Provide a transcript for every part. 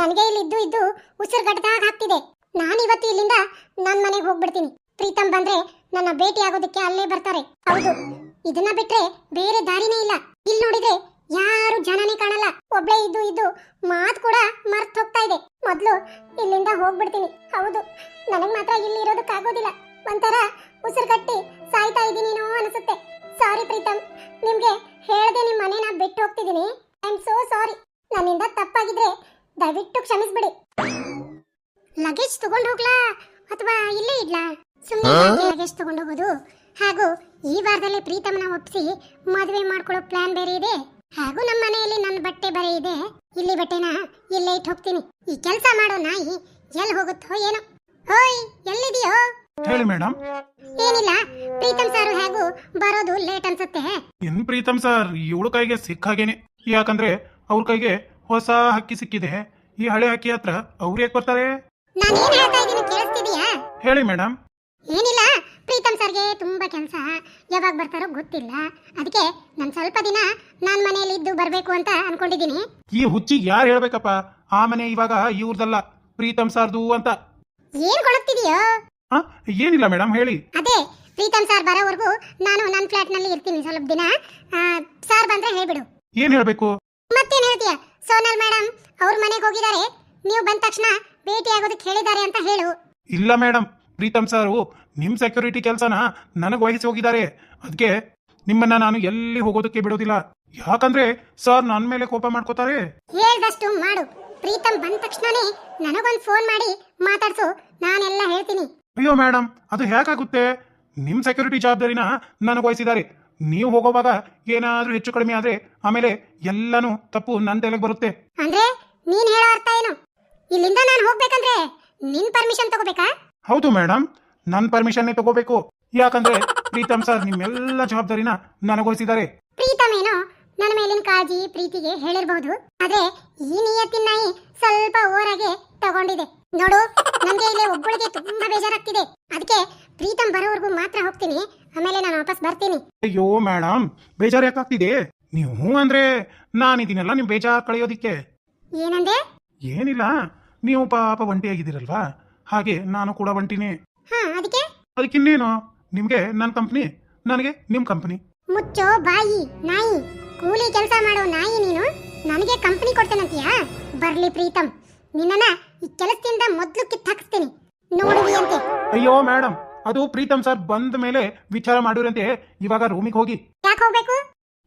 ನನಗೆ ಇಲ್ಲಿ ಇದ್ದು ಇದ್ದು ಉಸಿರುಗಟ್ಟದಾಗ ಆಗ್ತಿದೆ. ನಾನು ಇವತ್ತು ಇಲ್ಲಿಂದ ನನ್ನ ಮನೆಗೆ ಹೋಗ್ಬಿಡ್ತೀನಿ. ಪ್ರೀತಮ್ ಬಂದ್ರೆ ನನ್ನ ಭೇಟಿ ಆಗೋದಕ್ಕೆ ಅಲ್ಲೇ ಬರ್ತಾರೆ. ಹೌದು, ಇದನ್ನ ಬಿಟ್ರೆ ಬೇರೆ ದಾರಿನೇ ಇಲ್ಲ. ಇಲ್ಲಿ ನೋಡಿದ್ರೆ ಯಾರು ಜನನೇ ಕಾಣಲ್ಲ. ಒಬ್ಳೆ ಇದ್ದು ಇದ್ದು ಮಾತು ಕೂಡ ಮರ್ತ ಹೋಗ್ತಾ ಇದೆ. ಮೊದ್ಲು ಇಲ್ಲಿಂದ ಹೋಗ್ಬಿಡ್ತೀನಿ. ಹೌದು, ನನಗ್ ಮಾತ್ರ ಇಲ್ಲಿ ಇರೋದಕ್ಕಾಗೋದಿಲ್ಲ ಒಂಥರ ಉಸಿರುಗಟ್ಟಿ ಸಾಯ್ತಾ ಇದ್ದೀನೇನೋ ಅನಿಸುತ್ತೆ. ಸಾರಿ ಪ್ರೀತಮ್, ನಿಮ್ಗೆ ಹೇಳ್ದೆ ನಿಮ್ಮ ಮನೆನ ಬಿಟ್ಟು ಹೋಗ್ತಿದ್ದೀನಿ. ಐ ಆಮ್ ಸೋ ಸಾರಿ ನನ್ನಿಂದ ತಪ್ಪಾಗಿದ್ರೆ ದಯವಿಟ್ಟು ಕ್ಷಮಿಸ್ಬಿಡಿ. ಲಗೇಜ್ ತಗೊಂಡು ಹೋಗ್ಲಾ ಅಥವಾ ಇಲ್ಲೇ ಇಡ್ಲಾ? ಸುಮ್ಮನೆ ಲಗೇಜ್ ತಗೊಂಡು ಹೋಗೋದು. ಹಾಗೂ ಈ ವಾರದಲ್ಲಿ ಪ್ರೀತಮ್ನ ಒಪ್ಪಿಸಿ ಮದುವೆ ಮಾಡ್ಕೊಳ್ಳೋ ಪ್ಲಾನ್ ಬೇರೆ ಇದೆ. ಹಾಗೂ ನಮ್ಮ ಮನೆಯಲ್ಲಿ ನನ್ನ ಬಟ್ಟೆ ಬರೆ ಇದೆ. ಇಲ್ಲಿ ಬಟ್ಟೆನ ಇಲ್ಲೇ ಇಟ್ಟು ಹೋಗ್ತೀನಿ. ಈ ಕೆಲಸ ಮಾಡೋ ನಾಯಿ ಎಲ್ಲಿ ಹೋಗುತ್ತೋ ಏನೋ. ಓಯ್ ಎಲ್ಲಿದೆಯೋ ಹೇಳಿ ಮೇಡಮ್ ಏನಿಲ್ಲ ಪ್ರೀತಮ್ ಸರ್ ಹಾಗೂ ಬರೋದು ಲೇಟ್ ಅನ್ಸುತ್ತೆ. ಇನ್ ಪ್ರೀತಮ್ ಸರ್ ಇವಳು ಕೈಗೆ ಸಿಕ್ಕಾಗೇನೆ. ಯಾಕಂದ್ರೆ ಅವ್ರ ಕೈಗೆ ಹೊಸ ಹಕ್ಕಿ ಸಿಕ್ಕಿದೆ. ಈ ಹಳೆ ಹಕ್ಕಿ ಹತ್ರ ಅವ್ರು ಯಾಕೆ ಬರ್ತಾರೆ? ಹೇಳ್ತಾ ಕೇಳಿಸ್ತಿದೀಯಾ ಹೇಳಿ ಮೇಡಮ್ ಏನಿಲ್ಲ ಪ್ರೀತಮ್ ಸರ್ಗೆ ತುಂಬಾ ಕೆಲಸ. ಯಾವಾಗ ಬರ್ತಾರೋ ಗೊತ್ತಿಲ್ಲ. ಅದಕ್ಕೆ ನಾನು ಸ್ವಲ್ಪ ದಿನ ನಾನು ಮನೆಯಲ್ಲಿ ಇದ್ದು ಬರಬೇಕು ಅಂತ ಅನ್ಕೊಂಡಿದ್ದೀನಿ. ಈ ಹುಚ್ಚಿಗೆ ಯಾರು ಹೇಳ್ಬೇಕಪ್ಪ? ಆ ಮನೆ ಇವಾಗ ಇವ್ರದಲ್ಲ ಪ್ರೀತಮ್ ಸಾರ್ದು ಅಂತ. ಏನ್ ಕೊಡುತ್ತಿದೆಯೋ ಆ, ಏನಿಲ್ಲ ಮೇಡಮ್ ಹೇಳಿ. ಅದೇ ಪ್ರೀತಮ್ ಸಾರ್ ಬರೋವರೆಗೂ ನಾನು ನನ್ನ ಫ್ಲಾಟ್ನಲ್ಲಿ ಇರ್ತೀನಿ ಸ್ವಲ್ಪ ದಿನ. ಆ, ಸಾರ್ ಬಂದ್ರೆ ಹೇಳ್ಬಿಡು. ಏನ್ ಹೇಳ್ಬೇಕು? ಮತ್ತೇನ್ ಹೇಳ್ತೀಯ? ಸೋನಲ್ ಮೇಡಮ್ ಅವ್ರ ಮನೆಗೆ ಹೋಗಿದ್ದಾರೆ ನೀವು ಬಂದ ತಕ್ಷಣ ಭೇಟಿ ಆಗೋದಕ್ಕೆ ಹೇಳಿದ್ದಾರೆ ಅಂತ ಹೇಳು. ಇಲ್ಲ ಮೇಡಮ್ ಪ್ರೀತಮ್ ಸರ್ ನಿಮ್ ಸೆಕ್ಯೂರಿಟಿ ಕೆಲಸನ ನನಗೆ ವಹಿಸಿ ಹೋಗಿದ್ದಾರೆ ಅದಕ್ಕೆ ನಿಮ್ಮನ್ನ ನಾನು ಎಲ್ಲಿ ಹೋಗೋದಕ್ಕೆ ಬಿಡೋದಿಲ್ಲ. ಯಾಕಂದ್ರೆ ಸರ್ ನನ್ನ ಮೇಲೆ ಕೋಪ ಮಾಡ್ಕೋತಾರೆ. ಹೇಳ್ದಷ್ಟು ಮಾಡು. ಪ್ರೀತಮ್ ಬಂದ ತಕ್ಷಣನೇ ನನಗೊಂದು ಫೋನ್ ಮಾಡಿ ಮಾತಾಡ್ಸು. ನಾನೆಲ್ಲ ಹೇಳ್ತೀನಿ. ಅಯ್ಯೋ ಮೇಡಮ್ ಅದು ಹೇಗಾಗುತ್ತೆ? ನಿಮ್ ಸೆಕ್ಯೂರಿಟಿ ಜವಾಬ್ದಾರಿನ ನನಗೆ ವಹಿಸಿದ್ದಾರೆ ನೀವು ಹೋಗೋವಾಗ ಏನಾದ್ರೂ ಹೆಚ್ಚು ಕಡಿಮೆ ಆದ್ರೆ ಆಮೇಲೆ ಎಲ್ಲಾನು ತಪ್ಪು ನನ್ನ ತಲೆಗೆ ಬರುತ್ತೆ. ಅಂದ್ರೆ ನೀನ್ ಹೇಳೋ ಅರ್ಥ ಏನು? ಇಲ್ಲಿಂದ ನಾನು ಹೋಗ್ಬೇಕಂದ್ರೆ ನಿನ್ ಪರ್ಮಿಷನ್ ತಗೋಬೇಕಾ? ಹೌದು ಮೇಡಮ್ ನನ್ನ ಪರ್ಮಿಷನ್ನೇ ತಗೋಬೇಕು. ಯಾಕಂದ್ರೆ ಪ್ರೀತಮ್ ಸರ್ ನಿಮ್ಮೆಲ್ಲ ಜವಾಬ್ದಾರಿನ ನನಗೋಸಿದ್ದಾರೆ ಪ್ರೀತಮ್ ಏನು ನನ್ನ ಮೇಲಿನ ಕಾಳಜಿ ಪ್ರೀತಿಗೆ ಹೇಳಿರಬಹುದು ಆದ್ರೆ ಈ ನಿಯತ್ತಿನ ನಾಯಿ ಸ್ವಲ್ಪ ಓರಾಗೆ ತಗೊಂಡಿದೆ. ನೋಡು ನನ್ಗೆ ಇಲ್ಲಿ ಒಬ್ಬಳಿಗೆ ತುಂಬಾ ಬೇಜಾರಾಗ್ತಿದೆ. ಅದಕ್ಕೆ ಪ್ರೀತಮ್ ಬರೋವರೆಗೂ ಮಾತ್ರ ಹೋಗ್ತೀನಿ. ಆಮೇಲೆ ನಾನು ವಾಪಸ್ ಬರ್ತೀನಿ. ಅಯ್ಯೋ ಮೇಡಮ್ ಬೇಜಾರು ಯಾಕಾಗ್ತಿದೆ? ನೀವು ಹ್ಞೂ ಅಂದ್ರೆ ನಾನಿದ್ದೀನಲ್ಲ ನಿಮ್ ಬೇಜಾರು ಕಳೆಯೋದಿಕ್ಕೆ. ಏನಂದೆ? ಏನಿಲ್ಲ ನೀವು ಪಾಪ ಒಂಟಿಯಾಗಿದ್ದೀರಲ್ವಾ ಹಾಗೆ ನಾನು ಕೂಡ ಒಂಟಿನಿ. ಹಾ ಅದಕ್ಕೆ? ಅದಕ್ಕಿನ್ನೇನು? ನಿಮ್ಗೆ ನನ್ನ ಕಂಪ್ನಿ? ನನಗೆ ನಿಮ್ ಕಂಪ್ನಿ. ಮುಚ್ಚೋ ಬಾಯಿ ನಾಯಿ. ಕೂಲಿ ಕೆಲಸ ಮಾಡೋ ನಾಯಿ ನೀನು? ನನಗೆ ಕಂಪನಿ ಕೊಡ್ತೇನಂತೀಯಾ? ಬರ್ಲಿ ಪ್ರೀತಮ್ ನಿನ್ನ ಈ ಕೆಲಸದಿಂದ ಮೊದ್ಲು ಕಿತ್ತಾಕಿಸ್ತೀನಿ. ನೋಡುವಿಯಂತೆ ಅಯ್ಯೋ ಮೇಡಮ್ ಅದು ಪ್ರೀತಮ್ ಸರ್ ಬಂದ ಮೇಲೆ ವಿಚಾರ ಮಾಡಿರಂತೆ ಇವಾಗ ರೂಮಿಗೆ ಹೋಗಿ. ಯಾಕೆ ಹೋಗ್ಬೇಕು?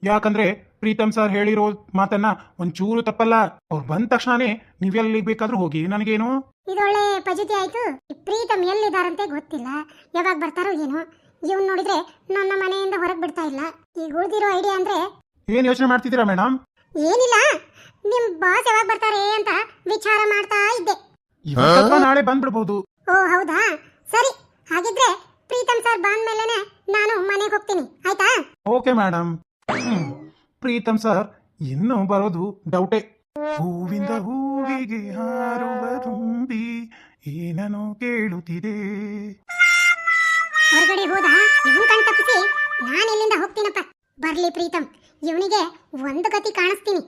ಯಾಕಂದ್ರೆ ಪ್ರೀತಮ್ ಸರ್ ಹೇಳಿರೋ ಮಾತನ್ನ ಒಂಚೂರು ತಪ್ಪಲ್ಲ. ಅವ್ರು ಬಂದ ತಕ್ಷಣನೇ ನೀವೆಲ್ಲಿ ಬೇಕಾದ್ರೂ ಹೋಗಿ. ನನಗೇನು? ಇದೊಳ್ಳೆ ಪಜಿತಿ ಆಯ್ತು. ಈ ಪ್ರೀತಮ್ ಎಲ್ಲಿದಾರಂತೆ ಗೊತ್ತಿಲ್ಲ. ಯಾವಾಗ ಬರ್ತಾರೋ ಏನೋ. ಇವನ್ ನೋಡಿದ್ರೆ ನನ್ನ ಮನೆಯಿಂದ ಹೊರಗೆ ಬಿಡ್ತಾ ಇಲ್ಲ. ಈಗ ಉಳಿದಿರೋ ಐಡಿಯಾ ಅಂದ್ರೆ ಏನ್ ಯೋಚನೆ ಮಾಡ್ತಿದ್ದೀರಾ ಮೇಡಮ್ ಏನಿಲ್ಲ. ನಿಮ್ ಬಾಸ್ ಯಾವಾಗ ಬರ್ತಾರೆ ಅಂತ ವಿಚಾರ ಮಾಡ್ತಾ ಇದ್ದೆ. ಇವತ್ತು ನಾಳೆ ಬಂದ್ಬಿಡ್ಬಹುದು ಓ ಹೌದಾ? ಸರಿ. ಹಾಗಿದ್ರೆ ಪ್ರೀತಮ್ ಸರ್ ಬಂದ್ಮೇಲೆನೆ ನಾನು ಮನೆಗೆ ಹೋಗ್ತೀನಿ ಆಯ್ತಾ? ಓಕೆ ಮೇಡಮ್ ಪ್ರೀತಮ್ ಸರ್ ಇನ್ನೂ ಬರೋದು ಡೌಟೇ. ಹೂವಿಂದ ಹೂವಿಗೆ ಹಾರುವ ತುಂಬಿ ಏನನೋ ಕೇಳುತ್ತಿದೆ. ಹೊರಗಡೆ ಹೋದ? ಇವನ್ ಕಣ್ ತಪ್ಪಿಸಿ. ನಾನು ಇಲ್ಲಿಂದ ಹೋಗ್ತೀನಪ್ಪ? ಬರ್ಲಿ ಪ್ರೀತಮ್. ಇವನಿಗೆ ಒಂದು ಗತಿ ಕಾಣಿಸ್ತೀನಿ.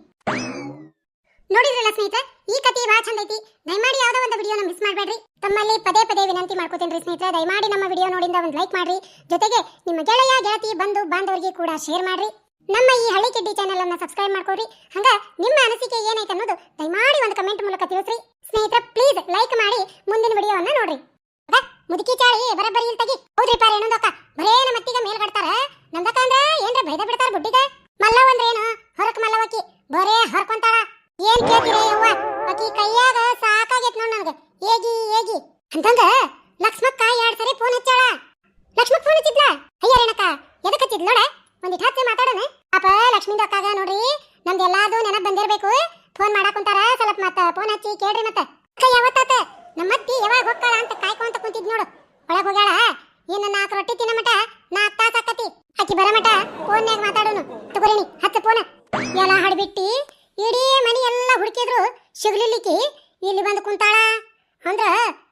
ನೋಡಿದ್ರಲ್ಲ ಸ್ನೇಹಿತ ಈ ಕತಿ ಬಹಳ ಚಂದ ಐತಿ. ದಯಮಾಡಿ ಯಾವ್ದೋ ಒಂದು ವಿಡಿಯೋನ ಮಿಸ್ ಮಾಡಬೇಡ್ರಿ. ತಮ್ಮಲ್ಲಿ ಪದೇ ಪದೇ ವಿನಂತಿ ಮಾಡ್ಕೋತೀನಿ ಸ್ನೇಹಿತರೆ. ದಯಮಾಡಿ ನಮ್ಮ ವಿಡಿಯೋ ನೋಡಿಂದ ಒಂದು ಲೈಕ್ ಮಾಡ್ರಿ. ಜೊತೆಗೆ ನಿಮ್ಮ ಗೆಳೆಯ, ಗೆಳತಿ ಬಂದು ಬಾಂಧವರಿಗೆ ಕೂಡ ಶೇರ್ ಮಾಡ್ರಿ. ನಮ್ಮ ಈ ಹಳ್ಳಿ ಕಿಡ್ಡಿ ಚಾನೆಲ್ ಅನ್ನ ಸಬ್ಸ್ಕ್ರೈಬ್ ಮಾಡ್ಕೋರಿ ಹಂಗ ನಿಮ್ಮ ಅನಿಸಿಕೆ ಏನೈತೆ ಅನ್ನೋದು ದಯಮಾಡಿ ಒಂದು ಕಮೆಂಟ್ ಮೂಲಕ ತಿಳಿಸ್ರಿ. ಸ್ನೇಹಿತರೆ ಪ್ಲೀಸ್ ಲೈಕ್ ಮಾಡಿ ಮುಂದಿನ ವಿಡಿಯೋವನ್ನ ನೋಡ್ರಿ. ಮುದುಕಿ ಚಾಳಿ ಬರಬರಿ ತೆಗಿ. ಹೌದ್ರಿ ಪಾರ ಏನೊಂದಕ್ಕ ಬರೇ ನಮ್ಮ ಅತ್ತಿಗೆ ಮೇಲ್ ಕಟ್ತಾರ ನಮ್ದಕ್ಕ ಅಂದ್ರ ಏನ್ರ ಬೈದ ಬಿಡ್ತಾರ ಬುಡ್ಡಿಗ? ಮಲ್ಲವ್ ಅಂದ್ರೆ ಏನು ಹೊರಕ್ ಮಲ್ಲವಕ್ಕಿ ಬರೇ ಹರ್ಕೊಂತಾಳ. ಏನ್ ಕೇಳ್ತೀರ ಯವ್ವ? ಕೈಯಾಗ ಸಾಕಾಗೈತ್ ನೋಡ್ ನನಗೆ. ಏಗಿ ಏಗಿ. ಅಂತಂದ ಲಕ್ಷ್ಮಕ್ಕ ಎರಡ್ ಸರಿ ಫೋನ್ ಹಚ್ಚಾಳ. ಲಕ್ಷ್ಮಕ್ ಫೋನ್ ಹಚ್ಚಿದ್ಲ? ಅಯ್ಯ ರೇಣಕ್ಕ ಎದಕ್ ಹಚ್ಚಿದ್ ನೋಡ? ಒಂದಿಟ್ ಹಚ್ಚಿ ಮಾತಾಡೋಣ. ಅಪ್ಪ ಲಕ್ಷ್ಮೀ ಅಕ್ಕಾಗ ನೋಡ್ರಿ, ನಮ್ದು ಎಲ್ಲಾದು ನೆನಪ್ ಬಂದಿರ್ಬೇಕು. ಫೋನ್ ಮಾಡಾಕ್ ಕುಂತಾರ, ಸ್ವಲ್ಪ ಮತ್ತ ಫೋನ್ ಹಚ್ಚಿ ಕೇಳ್ರಿ ಮತ್ತ. ಅಕ್ಕ, ಯಾವತ್ತಾತ? ನಮ್ಮತ್ತಿ ಯಾವಾಗ ಹೋಗ್ತಾಳ ಅಂತ ಕಾಯ್ಕೊಂತ ಕುಂತಿದ್ ನೋಡು. ಒಳಗ್ ಹೋಗ್ಯಾಳ. ಇನ್ನು ನಾಲ್ಕು ರೊಟ್ಟಿ ತಿನ್ನ ಮಟ ನಾಲ್ಕು ತಾಸ ಆಕತಿ ಆಕಿ ಬರ ಮಟ ಫೋನ್ಯಾಗ ಮಾತಾಡೋನು ತಗೋರಿನಿ ಹತ್ತು ಫೋನ್ ಎಲ್ಲ ಹಡ್ಬಿಟ್ಟಿ ಇಡೀ ಮನಿ ಎಲ್ಲ ಹುಡುಕಿದ್ರು ಸಿಗ್ಲಿಲ್ಲಿಕ್ಕಿ ಇಲ್ಲಿ ಬಂದು ಕುಂತಾಳ ಅಂದ್ರ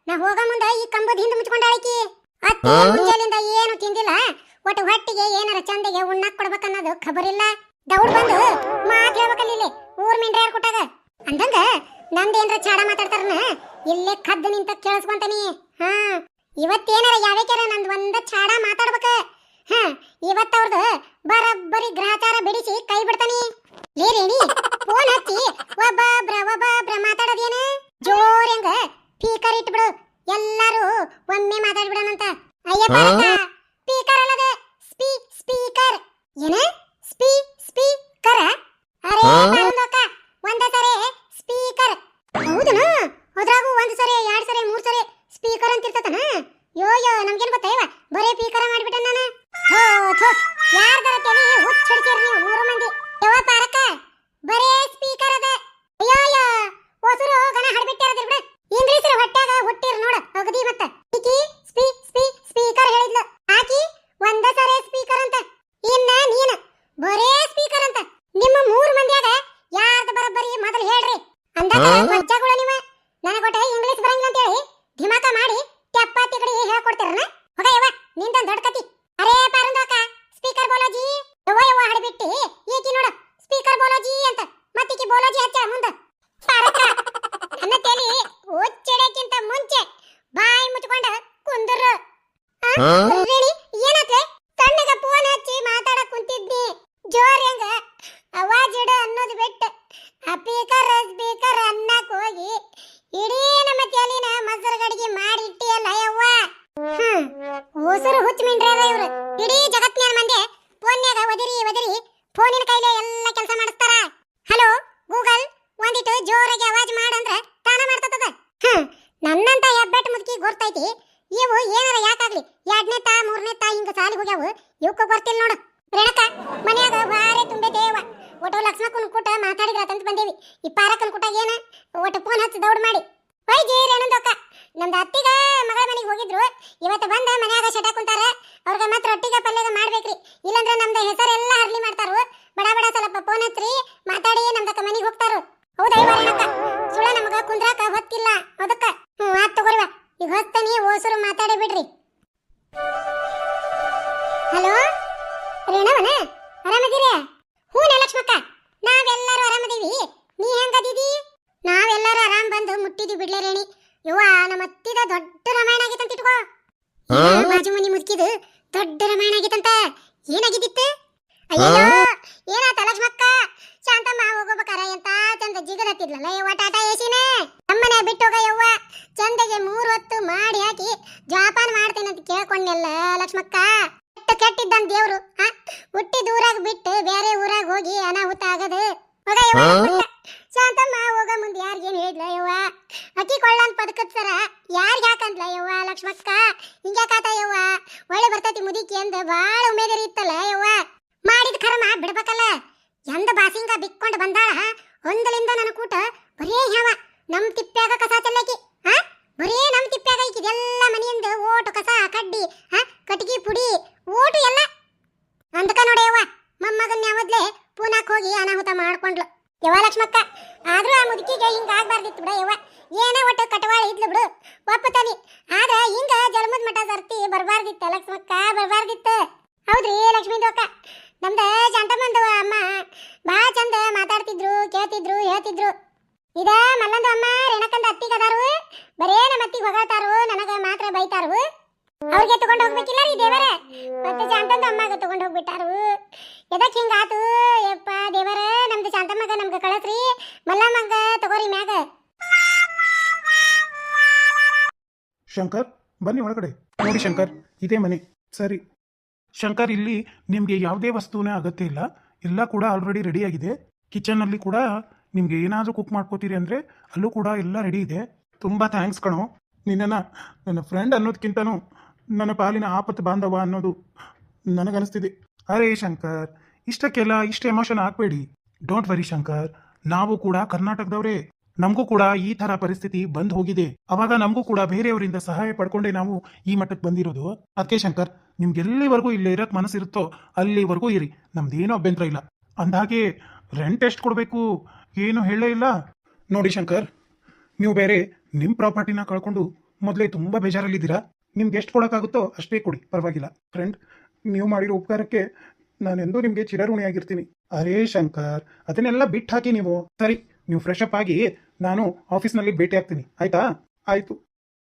ನಾ ಹೋಗ ಮುಂದ ಈ ಕಂಬದ ಹಿಂದೆ ಮುಚ್ಕೊಂಡಾಳಿಕಿ ಅತ್ತಿ ಮುಂಜಾಲಿಂದ ಏನು ತಿಂದಿಲ್ಲ ಒಟ್ಟು ಹೊಟ್ಟಿಗೆ ಚಂದಗೆ ಉಣ್ಣಾಕ್ ಕೊಡ್ಬೇಕನ್ನೋದು ಖಬರಿಲ್ಲ ದೌಡ್ ಬಂದು ಮಾತ್ ಹೇಳ್ಬೇಕಲ್ಲ ಇಲ್ಲಿ, ಊರ್ ಮಿಂಡ್ರ ಯಾರು ಕೊಟ್ಟಾಗ? ಅಂದಂಗ ನಂದೇನ್ರ ಚಾಡ ಮಾತಾಡ್ತಾರನ? ಇಲ್ಲೇ ಕದ್ದು ನಿಂತ ಕೇಳಿಸ್ಕೊಂತಾನಿ ಹಾ, ಇವತ್ತೇನಾರ ಯಾವ್ಯಾಕ್ಯಾರ ನಂದ್ ಒಂದ ಚಾಡ ಮಾತಾಡ್ಬೇಕ? ಹಾ, ಇವತ್ತ ಅವ್ರದ್ದು ಬರಬ್ಬರಿ ಗ್ರಹಚಾರ ಬಿಡಿಸಿ ಕೈ ಬಿಡ್ತಾನಿ ಲೇ ರೇಣಿ ಫೋನ್ ಹಚ್ಚಿ ಒಬ್ಬೊಬ್ರ ಒಬ್ಬೊಬ್ರ ಮಾತಾಡೋದೇನ? ಜೋರ್ ಹೆಂಗ? ಸ್ಪೀಕರ್ ಇಟ್ಬಿಡು. ಎಲ್ಲಾರು ಒಮ್ಮೆ ಮಾತಾಡ್ಬಿಡೋಣಂತ. ಅಯ್ಯ ಸ್ಪೀಕರ್ ಅಲ್ಲದೆ ಸ್ಪೀ ಸ್ಪೀಕರ್ ಏನ ಸ್ಪೀ ಸ್ಪೀಕರ್ ಅರೆ ಬಾರಂದಕ್ಕ ಒಂದ ಸರಿ ಸ್ಪೀಕರ್ ಹೌದನ ಅದ್ರಾಗೂ ಒಂದ್ ಸರಿ ಎರಡ್ ಸರಿ ಮೂರ್ ಸರಿ ಸ್ಪೀಕರ್ ಅಂತ ಇರ್ತತನ ಯೋ ಯೋ ನಮ್ಗೇನ್ ಗೊತ್ತಾ ಇವ? ಬರೇ ಸ್ಪೀಕರ್ ಮಾಡ್ಬಿಟ್ಟೆ ನಾನು. ಥೋ ಥೋ. ಯಾರ್ದಾರ ತಲೆ ಹುಚ್ಚಿಡ್ತೀರಿ ನೀವು ಮೂರು ಮಂದಿ. ಯವ್ವ ಪಾರಕ್ಕ ಬರೇ ಸ್ಪೀಕರ್ ಅದ. ಅಯ್ಯೋ ಅಯ್ಯೋ. ಹೊಸರು ಗಣ ಹಡ್ಬಿಟ್ಟಾರದಿರ್ ಬಿಡ. ಇಂಗ್ಲೀಷರ ಹೊಟ್ಯಾಗ ಹುಟ್ಟಿರ್ ನೋಡ ಅಗದಿ ಮತ್ತ. ಈಕಿ ಸ್ಪೀ ಸ್ಪೀ ಸ್ಪೀಕರ್ ಹೇಳಿದ್ಲು. ಆಕಿ ಒಂದ ಸರಿ ಸ್ಪೀಕರ್ ಅಂತ. ಇನ್ನ ನೀನ ಬರೇ ಸ್ಪೀಕರ್ ಅಂತ. ನಿಮ್ಮ ಮೂರು ಮಂದಿಯಾಗ ಯಾರ್ದ ಬರಬ್ಬರಿ ಮೊದಲು ಹೇಳ್ರಿ. ಅಂದಾಗ ವಜ್ಜಾಗುಳ ನೀವ ನನಗೊಟ್ಟ ಇಂಗ್ಲಿಷ್ ಬರಂಗಿಲ್ಲ ಅಂತ ಹೇಳಿ ಧಿಮಾಕ ಮಾಡಿ ತೆಪ್ಪ ತಿಗಡಿ ಹೇಳ್ಕೊಡ್ತೀರನ ಹೋಗ ಯವ್ವ ನಿಂದೊಂದ್ ದೊಡ್ಡ ಕತಿ ಅರೇ ಪಾರಂದೋಕ ಸ್ಪೀಕರ್ ಬೋಲೋಜಿ ಯವ್ವ ಯವ್ವ ಹಡ್ಬಿಟ್ಟಿ ಈಕಿ ನೋಡು ಸ್ಪೀಕರ್ ಬೋಲೋಜಿ ಅಂತ ಮತ್ತೀಕಿ ಬೋಲೋಜಿ ಹಚ್ಚ ಮುಂದ ಪಾರಕ್ಕ ನನ್ನ ತಲೆ ಹುಚ್ಚಿಡಕ್ಕಿಂತ ಮುಂಚೆ ಬಾಯಿ ಮುಚ್ಕೊಂಡ ಕುಂದ್ರ ರೇಣಿ ಏನಾತ್ಲೆ ಸಣ್ಣಗ ಫೋನ್ ಹಚ್ಚಿ ಮಾತಾಡಕ್ ಕುಂತಿದ್ನಿ. ಜೋರ್ ಹೆಂಗ? ಅವಾಜ್ ಇಡು ಅನ್ನೋದು ಬಿಟ್ಟು. ಸ್ಪೀಕರ್ ಸ್ಪೀಕರ್ ಅನ್ನಕ್ ಹೋಗಿ ಇಡೀ ನಮ್ಮ ತಲೆನ ಮಸರು ಗಡಿಗೆ ಮಾಡಿ ಇಟ್ಟಿಯಲ್ಲ ಯವ್ವ. ಹ್ಮ್ ಹುಚ್ಚ ಮಿಂಡ್ರೇರ ಇವ್ರು. ಇಡೀ ಜಗತ್ನ್ಯಾನ ಮಂದಿ ಫೋನ್ಯಾಗ ಒದಿರಿ ಒದಿರಿ ಫೋನಿನ ಕೈಲೇ ಎಲ್ಲ ಕೆಲಸ ಮಾಡಿಸ್ತಾರ ಹಲೋ ಗೂಗಲ್ ಒಂದಿಟ್ಟು ಜೋರಾಗಿ ಅವಾಜ್ ಮಾಡಂದ್ರ ತಾನ ಮಾಡ್ತದ ಹ್ಮ್ ನನ್ನಂತ ಹೆಬ್ಬೆಟ್ ಮುದುಕಿ ಗೊತ್ತೈತಿ ಇವು ಏನಾರ ಯಾಕಾಗ್ಲಿ ಎರಡನೇ ತಾ ಮೂರನೇ ತಾ ಹಿಂಗ ಸಾಲಿ ಹೋಗ್ಯಾವು ಇವಕ್ಕ ಗೊತ್ತಿಲ್ಲ ನೋಡು ರೇಣಕ ಮನ್ಯಾಗ ಬಾರೆ ತುಂಬೆ ದೇವ ಒಟ್ಟು ಕೂಟ ಮಾತಾಡಿದ್ರ ಅಂತ ಬಂದೇವಿ. ಈ ಪಾರಕ್ಕನ ಕೂಟ ಏನ? ಒಟ್ಟ ಫೋನ್ ಹಚ್ಚಿ ದೌಡ್ ಮಾಡಿ. ವೈಜಿ ರೇಣುಂದಕ್ಕ ನಮ್ದು ಅತ್ತಿಗ ಮಗಳ ಮನೆಗೆ ಹೋಗಿದ್ರು. ಇವತ್ತು ಬಂದ ಮನ್ಯಾಗ ಶಟ ಕುಂತಾರ. ಅವ್ರಿಗೆ ಮಾತ್ರ ರೊಟ್ಟಿಗೆ ಪಲ್ಯಗ ಮಾಡ್ಬೇಕ್ರಿ. ಇಲ್ಲಂದ್ರ ನಮ್ದು ಹೆಸರೆಲ್ಲ ಹರ್ಲಿ ಮಾಡ್ತಾರು. ಬಡ ಬಡ ಸ್ವಲ್ಪ ಫೋನ್ ಹಚ್ಚ್ರಿ ಮಾತಾಡಿ ನಮ್ದಕ್ಕ ಮನೆಗೆ ಹೋಗ್ತಾರು. ಹೌದಾ ರೇಣಕ್ಕ ಸುಳ ನಮಗ ಕುಂದ್ರಾಕ ಹೊತ್ತಿಲ್ಲ. ಅದಕ್ಕ ಹ್ಞೂ ಆತ್ ತಗೋರಿವ. ಈಗ ಹೊಸ್ತನಿ, ಓಸರು ಮಾತಾಡಿ ಬಿಡ್ರಿ. ಹಲೋ? ರೇಣವನ? ಆರಾಮದಿರಿ ಹ್ಞೂ ಲಕ್ಷ್ಮಕ್ಕ ನಾವೆಲ್ಲರೂ ಆರಾಮದೀವಿ. ನೀ ಹೆಂಗದೀದಿ ನಾವೆಲ್ಲರೂ ಆರಾಮ್ ಬಂದು ಮುಟ್ಟಿದ್ವಿ ಬಿಡ್ಲೆ ರೇಣಿ. ಯವ್ವ ನಮ್ಮ ಅತ್ತಿದ ದೊಡ್ಡ ರಾಮಾಯಣ ಆಗೈತಂತ ಇಟ್ಕೋ. ಬಾಜು ಮನಿ ಮುದುಕಿದು ದೊಡ್ಡ ರಾಮಾಯಣ ಆಗೈತಂತ ಏನಾಗಿದ್ದಿತ್ತು ಅಯ್ಯೋ ಏನಾತ ಲಕ್ಷ್ಮಕ್ಕ? ಶಾಂತಮ್ಮ ಹೋಗೋಬೇಕಾರ ಎಂತ ಚಂದ ಜಿಗದತ್ತಿದ್ಲಲ್ಲ ಯವ್ವ ಟಾಟಾ ಏಸಿನೇ ನಮ್ಮನೆ ಹೋಗ ಯವ್ವ. ಚಂದಗೆ ಮೂರು ಹೊತ್ತು ಮಾಡಿ ಹಾಕಿ ಮಾಡ್ತೇನೆ ಅಂತ ಕೇಳ್ಕೊಂಡೆಲ್ಲ ಲಕ್ಷ್ಮಕ್ಕ. ಕೆಟ್ಟ ಕೆಟ್ಟಿದ್ದಂತ ದೇವ್ರು. ಆ ಹುಟ್ಟಿದ ಊರಾಗ ಬಿಟ್ಟು ಬೇರೆ ಊರಾಗ ಹೋಗಿ ಅನಾಹುತ ಆಗದು ಹೋಗ ಯವ್ವ. ಶಾಂತಮ್ಮ ಹೋಗ ಮುಂದೆ ಯಾರಿಗೇನು ಹೇಳಿದ್ಲ ಯವ್ವ? ಅಕ್ಕಿ ಕೊಳ್ಳಂತ ಪದಕದ ಸರ ಯಾರಿಗೆ ಹಾಕಂದ್ಲ ಯವ್ವ ಲಕ್ಷ್ಮಕ್ಕ? ಹಿಂಗ್ಯಾಕಾತ ಯವ್ವ? ಒಳ್ಳೆ ಬರ್ತೈತಿ ಮುದಿಕೆ ಅಂದ ಬಾಳ ಉಮೇದರಿ ಇತ್ತಲ್ಲ ಯವ್ವ? ಮಾಡಿದ ಕರ್ಮ ಬಿಡ್ಬೇಕಲ್ಲ. ಎಂದ ಬಾಸಿಂಗ ಬಿಕ್ಕೊಂಡು ಬಂದಾಳ ಒಂದಲಿಂದ ನನ್ನ ಕೂಟ ಬರೇ ಯಾವ ನಮ್ ತಿಪ್ಪ್ಯಾಗ ಕಸ ಚೆಲ್ಲಕಿ ಹಾ? ಬರೇ ನಮ್ ತಿಪ್ಪ್ಯಾಗ ಈಕಿದೆಲ್ಲ ಮನೆಯಿಂದ ಓಟು ಕಸ ಕಡ್ಡಿ ಹಾ? ಕಟ್ಗಿ ಪುಡಿ ಮಾಡ್ಕೊಂಡ್ಲು ಯವ್ವ ಲಕ್ಷ್ಮಕ್ಕ, ಆದ್ರೂ ಆ ಮುದುಕಿಗೆ ಹಿಂಗ ಆಗ್ಬಾರ್ದಿತ್ತು ಬಿಡ ಯವ್ವ. ಏನ ಒಟ್ಟು ಕಟವಾಳ ಇದ್ಲು ಬಿಡು. ಒಪ್ಪತಾನಿ ಆದ್ರ ಹಿಂಗ ಜನ್ಮದ ಮಠ ಸರ್ತಿ ಬರಬಾರ್ದಿತ್ತ ಲಕ್ಷ್ಮಕ್ಕ, ಬರಬಾರ್ದಿತ್ತ. ಹೌದ್ರಿ ಲಕ್ಷ್ಮೀದೋಕ ನಮ್ದ ಶಾಂತಮ್ಮಂದು ಅಮ್ಮ ಭಾಳ ಚಂದ ಮಾತಾಡ್ತಿದ್ರು, ಕೇಳ್ತಿದ್ರು, ಹೇಳ್ತಿದ್ರು. ಇದ ಮಲ್ಲಂದು ಅಮ್ಮ ರೇಣಕಂದ ಅತ್ತಿಗದಾರು. ಬರೇ ನಮ್ಮ ಅತ್ತಿಗೆ ಹೊಗಳ್ತಾರು, ನನಗೆ ಮಾತ್ರ ಬೈತಾರು. ಅವ್ರಿಗೆ ತಗೊಂಡು ಹೋಗ್ಬೇಕಿಲ್ಲ ರೀ ದೇವರ? ಮತ್ತೆ ಶಾಂತಮ್ಮ ಅಮ್ಮಗ ತಗೊಂಡು ಹೋಗ್ಬಿಟ್ಟಾರು. ಎದಕ್ ಹಿಂಗಾತು? ಯಪ್ಪ ದೇವರ, ನಮ್ದು ಶಾಂತಮ್ಮಗ ನಮ್ಗ ಕಳಸ್ರಿ ಮಲ್ಲಮ್ಮಗ ತಗೋರಿ ಮ್ಯಾಗ. ಶಂಕರ್, ಬನ್ನಿ ಒಳಗಡೆ. ನೋಡಿ ಶಂಕರ್, ಇದೇ ಮನೆ. ಸರಿ. ಶಂಕರ್, ಇಲ್ಲಿ ನಿಮಗೆ ಯಾವುದೇ ವಸ್ತುನೇ ಅಗತ್ಯ ಇಲ್ಲ. ಎಲ್ಲ ಕೂಡ ಆಲ್ರೆಡಿ ರೆಡಿ ಆಗಿದೆ. ಕಿಚನಲ್ಲಿ ಕೂಡ ನಿಮಗೆ ಏನಾದರೂ ಕುಕ್ ಮಾಡ್ಕೋತೀರಿ ಅಂದರೆ ಅಲ್ಲೂ ಕೂಡ ಎಲ್ಲ ರೆಡಿ ಇದೆ. ತುಂಬ ಥ್ಯಾಂಕ್ಸ್ ಕಣೋ. ನಿನ್ನನ್ನು ನನ್ನ ಫ್ರೆಂಡ್ ಅನ್ನೋದಕ್ಕಿಂತನೂ ನನ್ನ ಪಾಲಿನ ಆಪತ್ತು ಬಾಂಧವ ಅನ್ನೋದು ನನಗನಿಸ್ತಿದೆ ಅರೆ ಶಂಕರ್, ಇಷ್ಟಕ್ಕೆಲ್ಲ ಇಷ್ಟು ಎಮೋಷನ್ ಹಾಕ್ಬೇಡಿ. ಡೋಂಟ್ ವರಿ ಶಂಕರ್, ನಾವು ಕೂಡ ಕರ್ನಾಟಕದವರೇ. ನಮಗೂ ಕೂಡ ಈ ತರ ಪರಿಸ್ಥಿತಿ ಬಂದ್ ಹೋಗಿದೆ. ಅವಾಗ ನಮಗೂ ಕೂಡ ಬೇರೆಯವರಿಂದ ಸಹಾಯ ಪಡ್ಕೊಂಡೇ ನಾವು ಈ ಮಟ್ಟಕ್ಕೆ ಬಂದಿರೋದು. ಅದಕ್ಕೆ ಶಂಕರ್ ನಿಮ್ಗೆ ಎಲ್ಲಿವರೆಗೂ ಇಲ್ಲಿ ಇರಕ್ ಮನಸ್ಸಿರುತ್ತೋ ಅಲ್ಲಿವರೆಗೂ ಇರಿ. ನಮ್ದೇನೂ ಅಭ್ಯಂತರ ಇಲ್ಲ. ಅಂದಾಗೆ ರೆಂಟ್ ಎಷ್ಟು ಕೊಡಬೇಕು? ಏನು ಹೇಳೇ ಇಲ್ಲ. ನೋಡಿ ಶಂಕರ್, ನೀವು ಬೇರೆ ನಿಮ್ಮ ಪ್ರಾಪರ್ಟಿನ ಕಳ್ಕೊಂಡು ಮೊದಲೇ ತುಂಬ ಬೇಜಾರಲ್ಲಿದ್ದೀರಾ? ನಿಮ್ಗೆ ಎಷ್ಟು ಕೊಡೋಕ್ಕಾಗುತ್ತೋ ಅಷ್ಟೇ ಕೊಡಿ, ಪರವಾಗಿಲ್ಲ. ಫ್ರೆಂಡ್ ನೀವು ಮಾಡಿರೋ ಉಪಕಾರಕ್ಕೆ ನಾನೆಂದೂ ನಿಮಗೆ ಚಿರಋಣಿಯಾಗಿರ್ತೀನಿ. ಅರೇ ಶಂಕರ್, ಅದನ್ನೆಲ್ಲ ಬಿಟ್ಟು ಹಾಕಿ ನೀವು. ಸರಿ, ನೀವು ಫ್ರೆಶ್ ಅಪ್ ಆಗಿ ನಾನು ಆಫೀಸ್ನಲ್ಲಿ ಭೇಟಿ ಆಗ್ತೀನಿ. ಆಯ್ತಾ? ಆಯ್ತು.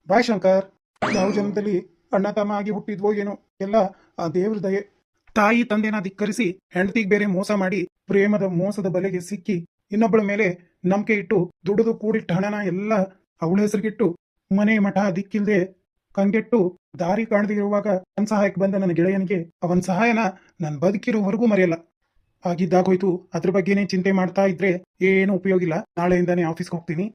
ಬಾಯ್ ಶಂಕರ್. ಯಾವ ಜನ್ಮದಲ್ಲಿ ಅಣ್ಣ ತಮ್ಮ ಆಗಿ ಹುಟ್ಟಿದ್ವೋ ಏನೋ. ಎಲ್ಲ ಆ ದೇವ್ರ ದಯೆ. ತಾಯಿ ತಂದೆನ ಧಿಕ್ಕರಿಸಿ ಹೆಂಡತಿಗೆ ಬೇರೆ ಮೋಸ ಮಾಡಿ ಪ್ರೇಮದ ಮೋಸದ ಬಲೆಗೆ ಸಿಕ್ಕಿ ಇನ್ನೊಬ್ಬಳ ಮೇಲೆ ನಂಬಿಕೆ ಇಟ್ಟು ದುಡಿದು ಕೂಡಿಟ್ಟ ಹಣನ ಎಲ್ಲ ಅವಳ ಹೆಸರಿಗಿಟ್ಟು ಮನೆ ಮಠ ದಿಕ್ಕಿಲ್ದೆ ಕಂಗೆಟ್ಟು ದಾರಿ ಕಾಣದಿರುವಾಗ ನನ್ನ ಸಹಾಯಕ್ಕೆ ಬಂದ ನನ್ನ ಗೆಳೆಯನಿಗೆ ಅವನ ಸಹಾಯನ ನಾನು ಬದುಕಿರೋವರೆಗೂ ಮರೆಯಲ್ಲ. ಆಗಿದ್ದಾಗೋಯ್ತು ಅದ್ರ ಬಗ್ಗೆನೇ ಚಿಂತೆ ಮಾಡ್ತಾ ಇದ್ರೆ ಏನು ಉಪಯೋಗ ಇಲ್ಲ ನಾಳೆಯಿಂದಾನೇ ಆಫೀಸ್ಗೆ ಹೋಗ್ತೀನಿ.